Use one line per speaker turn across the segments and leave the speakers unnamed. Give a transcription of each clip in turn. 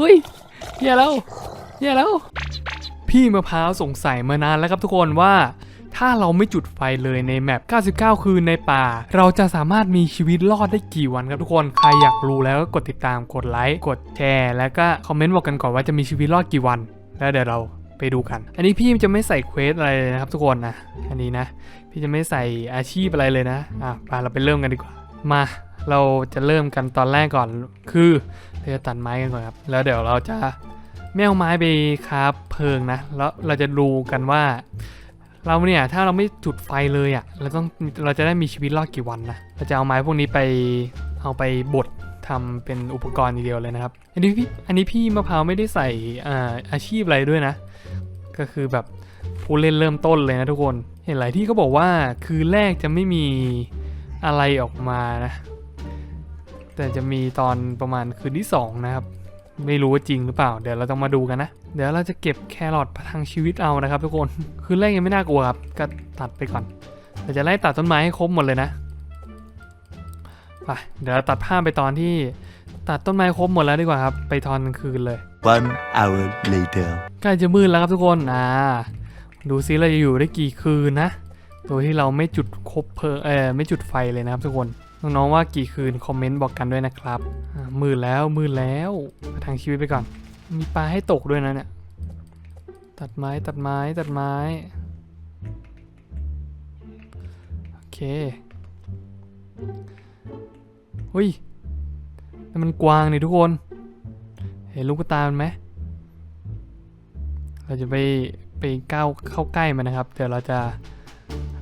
อุ้ยแย่แล้วแย่แล้ว พี่มะพร้าวสงสัยมานานแล้วครับทุกคนว่า ถ้าเราไม่จุดไฟเลยในแมป 99 คืนในป่า เราจะสามารถมีชีวิตรอดได้กี่วันครับทุกคน ใครอยากรู้แล้วก็กดติดตาม กดไลค์ กดแชร์ แล้วก็คอมเมนต์บอกกันก่อนว่าจะมีชีวิตรอดกี่วัน แล้วเดี๋ยวเราไปดูกัน อันนี้พี่จะไม่ใส่เควสอะไรเลยนะครับทุกคนนะ อันนี้นะ พี่จะไม่ใส่อาชีพอะไรเลยนะ อะไปเราไปเริ่มกันดีกว่า มา เราจะเริ่มกันตอนแรกก่อนคือเราจะตัดไม้กันก่อนครับ แล้วเดี๋ยวเราจะไม่เอาไม้ไปคราฟเพลิงนะ แล้วเราจะดูกันว่า เราเนี่ยถ้าเราไม่จุดไฟเลยอะ่ะเราต้องเราจะได้มีชีวิตรอดกี่วันนะเราจะเอาไม้พวกนี้ไปเอาไปบดทำเป็นอุปกรณ์เดียวเลยนะครับ อันนี้พี่อันนี้พี่มะพร้าวไม่ได้ใส่อ่าอาชีพอะไรด้วยนะ ก็คือแบบผู้เล่นเริ่มต้นเลยนะทุกคน เห็นหลายที่เขาบอกว่าคืนแรกจะไม่มีอะไรออกมานะ แต่จะมีตอนประมาณคืนที่สองนะครับ ไม่รู้ว่าจริงหรือเปล่า เดี๋ยวเราต้องมาดูกันนะ เดี๋ยวเราจะเก็บแครอทประทังชีวิตเอานะครับทุกคน คืนแรกยังไม่น่ากลัวครับ ก็ตัดไปก่อนเดี๋ยวจะไล่ตัดต้นไม้ให้ครบหมดเลยนะ ไป เดี๋ยวเราตัดภาพไปตอนที่ตัดต้นไม้ครบหมดแล้วดีกว่าครับ ไปตอนกลางคืนเลย
One hour later.
ใกล้จะมืดแล้วครับทุกคน อ่า ดูซิเราจะอยู่ได้กี่คืนนะ โดยที่เราไม่จุดคบเพลิงเออไม่จุดไฟเลยนะครับทุกคน น้องๆว่ากี่คืนคอมเมนต์บอกกันด้วยนะครับมืดแล้วมืดแล้วปทังชีวิตไปก่อน มีปลาให้ตกด้วยนะเนี่ยตัดไม้ตัดไม้ตัดไม้โอเคเฮ้ยมันกวางนี่ทุกคน เห็นลูกตามันไหมเราจะไปไปก้าวเข้าใกล้มันนะครับเดี๋ยวเราจะ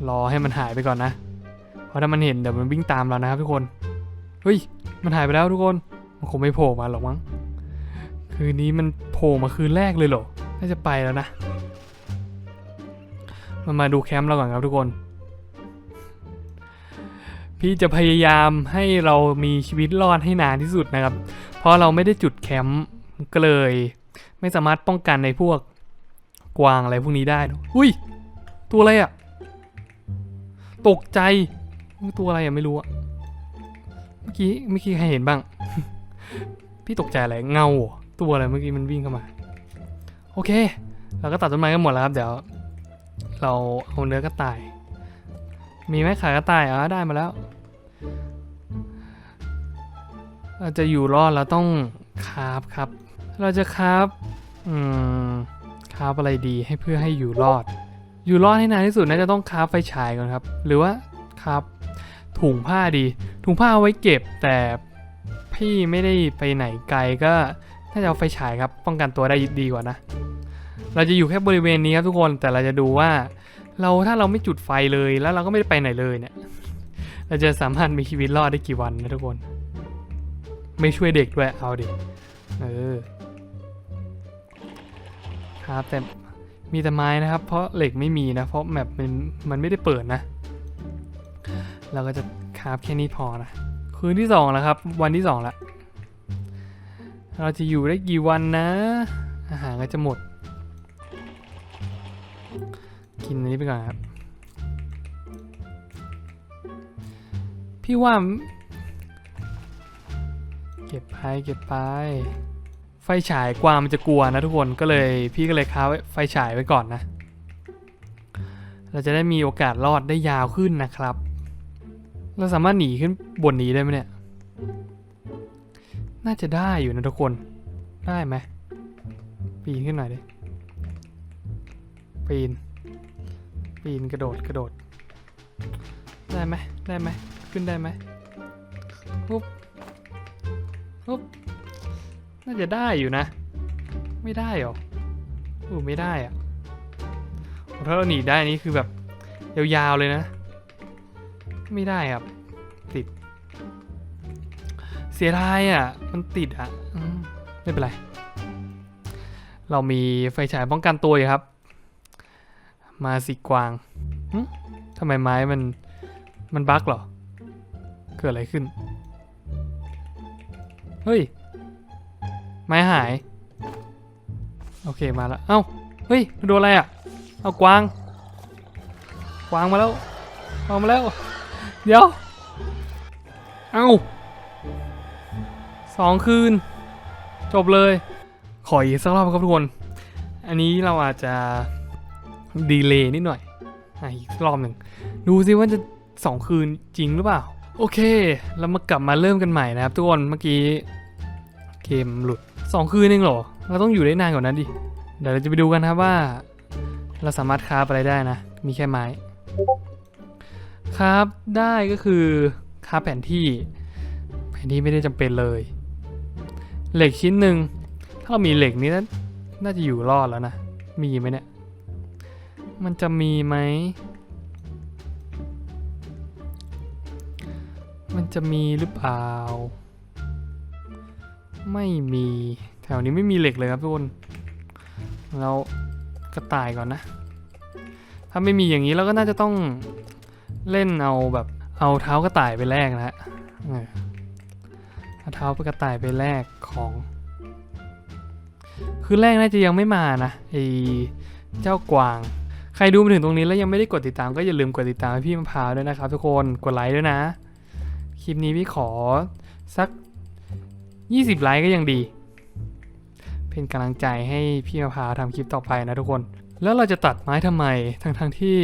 รอให้มันหายไปก่อนนะ เพราะถ้ามันเห็นเดี๋ยวมันวิ่งตามเรานะครับทุกคน เฮ้ย มันหายไปแล้วทุกคน มันคงไม่โผล่มาหรอกมั้ง คืนนี้มันโผล่มาคืนแรกเลยเหรอ น่าจะไปแล้วนะ มันมาดูแคมป์เราก่อนครับทุกคน พี่จะพยายามให้เรามีชีวิตรอดให้นานที่สุดนะครับ เพราะเราไม่ได้จุดแคมป์ก็เลย ไม่สามารถป้องกันในพวกกวางอะไรพวกนี้ได้หรอกอุ้ย ตัวอะไรอะ่ะ ตกใจ ตัวอะไรอะ่ะไม่รู้อะเมื่อกี้เมื่อกี้ใครเห็นบ้าง พี่ตกใจอะไรเงาตัวอะไรเมื่อกี้มันวิ่งเข้ามา โอเค เราก็ตัดต้นไม้กันหมดแล้วครับ เดี๋ยว เราเอาเนื้อกระต่าย มีไหมขายกระต่ายอ๋อได้มาแล้วเราจะอยู่รอดเราต้องคาฟครับ เราจะคาฟอืมคาฟอะไรดีให้เพื่อให้อยู่รอด อยู่รอดให้นานที่สุดน่าจะต้องคาฟไฟฉายก่อนครับ หรือว่าคาฟ ถุงผ้าดี ถุงผ้าเอาไว้เก็บ แต่พี่ไม่ได้ไปไหนไกลก็น่าจะเอาไฟฉายครับ ป้องกันตัวได้ดีกว่านะ เราจะอยู่แค่บริเวณนี้ครับทุกคนแต่เราจะดูว่าเราถ้าเราไม่จุดไฟเลยแล้วเราก็ไม่ได้ไปไหนเลยเนี่ย เราจะสามารถมีชีวิตรอดได้กี่วันนะทุกคน ไม่ช่วยเด็กด้วยเอาดิเออครับแต่มีแต่ไม้นะครับ เพราะเหล็กไม่มีนะ เพราะแมปมันมันไม่ได้เปิดนะ เราก็จะคาฟแค่นี้พอนะคืนที่สองแล้วครับ วันที่สองละเราจะอยู่ได้กี่วันนะ อาหารก็จะหมด กินอันนี้ไปก่อนครับ พี่ว่า เก็บไปเก็บไป ไฟฉายกวางมันจะกลัวนะทุกคนก็เลยพี่ก็เลยค้าไฟฉายไว้ก่อนนะ เราจะได้มีโอกาสรอดได้ยาวขึ้นนะครับ เราสามารถหนีขึ้นบนนี้ได้ไหมเนี่ย น่าจะได้อยู่นะทุกคน ได้ไหม ปีนขึ้นหน่อยดิ ปีน ปีนกระโดดกระโดด ได้ไหมได้ไหม ขึ้นได้ไหมปุ๊บปุ๊บ น่าจะได้อยู่นะ ไม่ได้หรอโอ้ไม่ได้อะถ้าเราหนีได้นี่คือแบบยาวๆเลยนะ ไม่ได้ครับ ติด เสียดายอะ มันติดอะไม่เป็นไร เรามีไฟฉายป้องกันตัวอยู่ครับ มาสิกวางทำไมไม้มัน มันบั๊กเหรอ เกิดอะไรขึ้น เฮ้ย ไม้หาย โอเคมาแล้ว เอ้า เฮ้ย โดนอะไรอะ เอากวาง กวางมาแล้ว เอามาแล้ว เดี๋ยว เอ้าสองคืน จบเลย ขออีกสักรอบครับทุกคน อันนี้เราอาจจะ ดีเลย์นิดหน่อยออีกรอบหนึ่ง ดูซิว่าจะสองคืนจริงหรือเปล่า โอเค เรามากลับมาเริ่มกันใหม่นะครับทุกคน เมื่อกี้เกมหลุดสองคืนเองเหรอ เราต้องอยู่ได้นานกว่านั้นดิ เดี๋ยวเราจะไปดูกันนะครับว่า เราสามารถคราอะไรได้นะ มีแค่ไม้ คราฟได้ก็คือคราแผนที่ แผนที่ไม่ได้จำเป็นเลย เหล็กชิ้นหนึ่งถ้าเรามีเหล็กนี้น่น่าจะอยู่รอดแล้วนะ มีไหมเนี่ย มันจะมีไหม มันจะมีหรือเปล่า ไม่มีแถวนี้ไม่มีเหล็กเลยครับทุกคน เรากระต่ายก่อนนะ ถ้าไม่มีอย่างนี้เราก็น่าจะต้อง เล่นเอาแบบเอาเท้ากระต่ายไปแลกนะฮะเออเอาเท้ากระต่ายไปแลกของ คือแรกน่าจะยังไม่มานะไอเจ้ากวาง ใครดูมาถึงตรงนี้แล้วยังไม่ได้กดติดตามก็อย่าลืมกดติดตามให้พี่มะพร้าวด้วยนะครับทุกคนกดไลค์ด้วยนะ คลิปนี้พี่ขอสัก 20 ไลค์ก็ยังดี เป็นกำลังใจให้พี่มะพร้าวทำคลิปต่อไปนะทุกคน แล้วเราจะตัดไม้ทำไมทั้งๆที่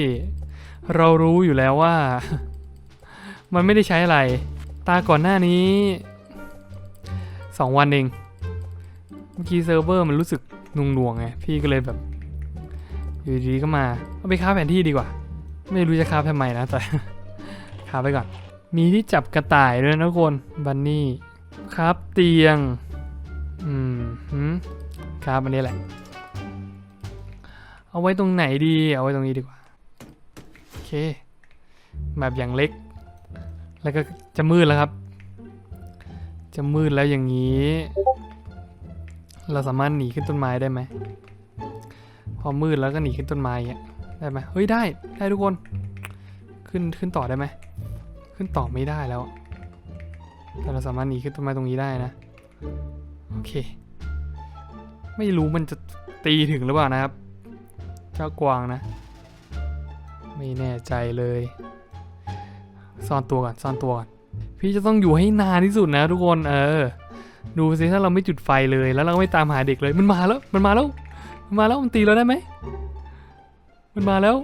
เรารู้อยู่แล้วว่า มันไม่ได้ใช้อะไร ตาก่อนหน้านี้ 2 วันเอง เมื่อกี้เซิร์ฟเวอร์มันรู้สึกนุ่งหน่วงไง พี่ก็เลยแบบ อยู่ดีๆก็มา เอาไปค้าแผนที่ดีกว่า ไม่รู้จะค้าทำไมนะ แต่ค้าไปก่อน มีที่จับกระต่ายด้วยนะคนบันนี่ครับเตียง อืมหืมครับอันนี้แหละ เอาไว้ตรงไหนดี เอาไว้ตรงนี้ดีกว่า แบบอย่างเล็ก แล้วก็จะมืดแล้วครับ จะมืดแล้วอย่างนี้ เราสามารถหนีขึ้นต้นไม้ได้ไหม พอมืดแล้วก็หนีขึ้นต้นไม้อย่างเงี้ยได้ไหมเฮ้ยได้ได้ทุกคน ขึ้นขึ้นต่อได้ไหม ขึ้นต่อไม่ได้แล้ว แต่เราสามารถหนีขึ้นต้นไม้ตรงนี้ได้นะ โอเค ไม่รู้มันจะตีถึงหรือเปล่านะครับ เจ้ากวางนะ ไม่แน่ใจเลย ซ่อนตัวก่อนซ่อนตัวก่อน พี่จะต้องอยู่ให้นานที่สุดนะทุกคน เออ ดูสิถ้าเราไม่จุดไฟเลย แล้วเราก็ไม่ตามหาเด็กเลย มันมาแล้ว มันมาแล้ว มันมาแล้ว มันตีเราได้ไหม มันมาแล้ว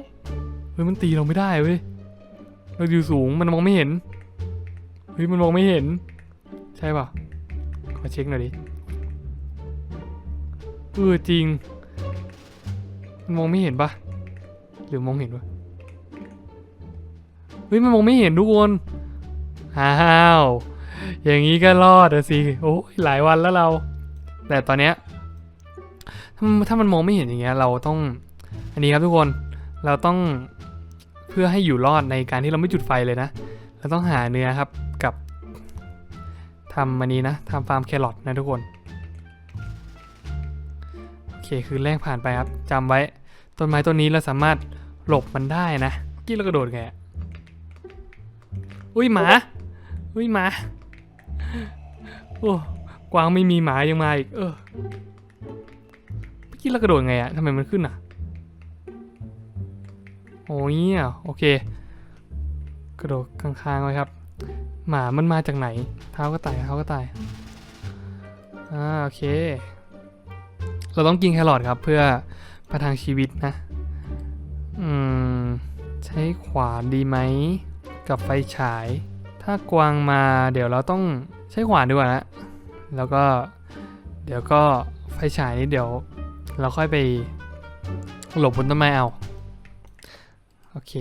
เฮ้ย มันตีเราไม่ได้เว้ย เราอยู่สูง มันมองไม่เห็น เฮ้ย มันมองไม่เห็น ใช่ป่ะ ขอเช็คหน่อยดิ เออจริง มันมองไม่เห็นปะหรือมองเห็นวะ เฮ้ยมันมองไม่เห็นทุกคนอ้าวอย่างนี้ก็รอดอะสิโอ้ยหลายวันแล้วเรา แต่ตอนเนี้ยถ้าถ้ามันมองไม่เห็นอย่างเงี้ยเราต้องอันนี้ครับทุกคนเราต้องเพื่อให้อยู่รอดในการที่เราไม่จุดไฟเลยนะ เราต้องหาเนื้อครับกับทำอันนี้นะทำฟาร์มแครอทนะทุกคนโอเคคือแรกผ่านไปครับจำไว้ต้นไม้ต้นนี้เราสามารถหลบมันได้นะกี้เรากระโดดไงอะ อุ้ยหมา อุ้ยหมา โอ้กวางไม่มีหมายังมาอีก เออเมื่อกี้เรากระโดดไงอะทำไมมันขึ้นอะโอ้ยเนี่ยโอเค กระโดดข้างๆไว้ครับ หมามันมาจากไหน เท้าก็ตายเท้าก็ตายอ่าโอเค เราต้องกินแครอทครับ เพื่อประทังชีวิตนะ อืม ใช้ขวานดีไหม กับไฟฉาย ถ้ากวางมาเดี๋ยวเราต้องใช้ขวานดีกว่านะแล้วก็เดี๋ยวก็ไฟฉายนี้เดี๋ยวเราค่อยไปหลบบนต้นไม้เอา โอเค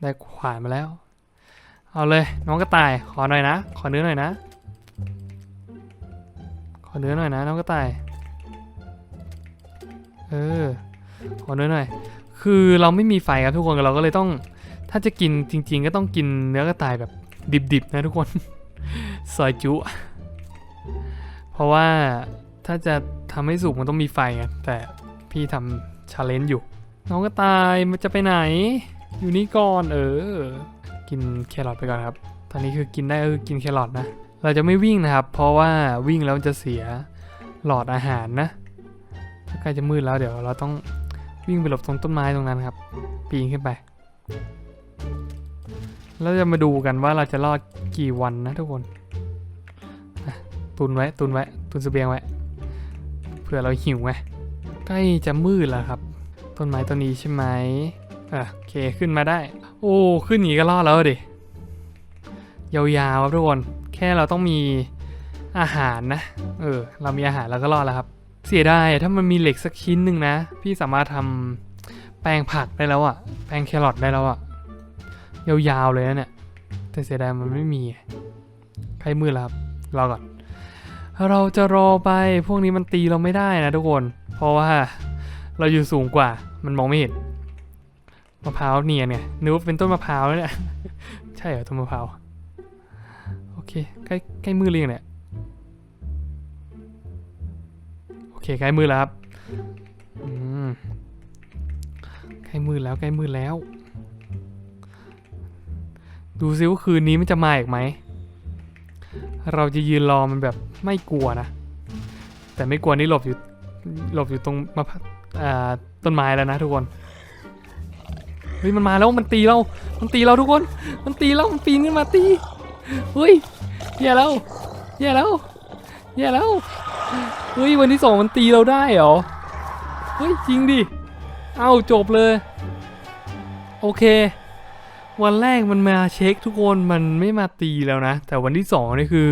ได้ขวานมาแล้ว เอาเลยน้องกระต่ายขอหน่อยนะ ขอเนื้อหน่อยนะ ขอเนื้อหน่อยนะ น้องกระต่าย เออ ขอเนื้อหน่อย คือเราไม่มีไฟครับทุกคนเราก็เลยต้อง ถ้าจะกินจริง ๆ ก็ต้องกินเนื้อกระต่ายแบบดิบๆนะทุกคน ซอยจุ เพราะว่าถ้าจะทำให้สุกมันต้องมีไฟไงแต่พี่ทำชาเลนจ์อยู่ น้องกระต่ายมันจะไปไหน อยู่นี่ก่อนเออ กินแครอทไปก่อนครับ ตอนนี้คือกินได้ก็คือกินแครอทนะ เราจะไม่วิ่งนะครับ เพราะว่าวิ่งแล้วมันจะเสียหลอดอาหารนะถ้าใกล้จะมืดแล้วเดี๋ยวเราต้องวิ่งไปหลบตรงต้นไม้ตรงนั้นครับ ปีนขึ้นไป แล้วจะมาดูกันว่าเราจะรอดกี่วันนะทุกคนตุนไว้ตุนไว้ตุนสเสบียงไว้เผื่อเราหิวไงใกล้จะมืดแล้วครับ ต้นไม้ต้นนี้ใช่ไหมอะโอเคขึ้นมาได้ โอ้ขึ้นอย่างนี้ก็รอดแล้วดิยาวๆครับทุกคนแค่เราต้องมีอาหารนะ เออ เรามีอาหารเราก็รอดแล้วครับ เสียดายถ้ามันมีเหล็กสักชิ้นหนึ่งนะ พี่สามารถทำแปลงผักได้แล้วอะแปลงแครอทได้แล้วอะ ยาวๆเลยนะเนี่ย แต่เสียดายมันไม่มีใกล้มืดแล้วครับรอก่อน เราจะรอไปพวกนี้มันตีเราไม่ได้นะทุกคน เพราะว่าเราอยู่สูงกว่ามันมองไม่เห็นมะพร้าวเนียนไงนึกว่าเป็นต้นมะพร้าวแล้วเนี่ยใช่เหรอต้นมะพร้าวโอเคใกล้ใกล้มืดเรียงเนี่ยโอเคใกล้มืดแล้วครับอืมใกล้มืดแล้วใกล้มืดแล้ว ดูซิว่าคืนนี้มันจะมาอีกไหม เราจะยืนรอมันแบบไม่กลัวนะ แต่ไม่กลัวนี่หลบอยู่หลบอยู่ตรงมะพร้าวอ่าต้นไม้แล้วนะทุกคน เฮ้ยมันมาแล้วมันตีเรา มันตีเราทุกคน มันตีเรามันปีนขึ้นมาตีเฮ้ยแย่แล้วแย่แล้วแย่แล้วเฮ้ยวันที่สองมันตีเราได้เหรอเฮ้ยจริงดิ เอ้าจบเลย โอเค วันแรกมันมาเช็คทุกคนมันไม่มาตีแล้วนะ แต่วันที่สองนี่คือ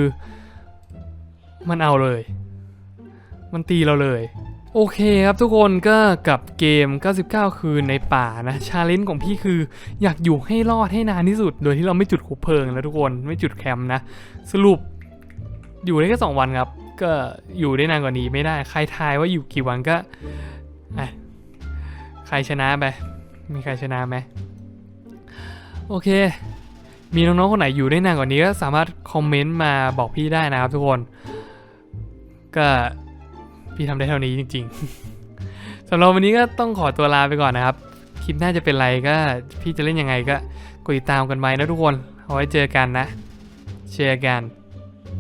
มันเอาเลย มันตีเราเลย โอเคครับทุกคนก็กับเกม 99 คืนในป่านะชาเลนจ์ของพี่คือ อยากอยู่ให้รอดให้นานที่สุด โดยที่เราไม่จุดคุเพลิงแล้วทุกคนไม่จุดแคมป์นะ สรุป อยู่ได้แค่2วันครับ ก็อยู่ได้นานกว่านี้ไม่ได้ใครทายว่าอยู่กี่วันก็ใครชนะไปมีใครชนะไหม โอเค มีน้องๆคนไหนอยู่ได้นานกว่านี้ก็สามารถคอมเมนต์มาบอกพี่ได้นะครับทุกคน ก็พี่ทำได้เท่านี้จริง ๆสำหรับวันนี้ก็ต้องขอตัวลาไปก่อนนะครับ คลิปหน้าจะเป็นไรก็พี่จะเล่นยังไงก็กดติดตามกันไว้นะทุกคน เอาไว้เจอกันนะเชร์กัน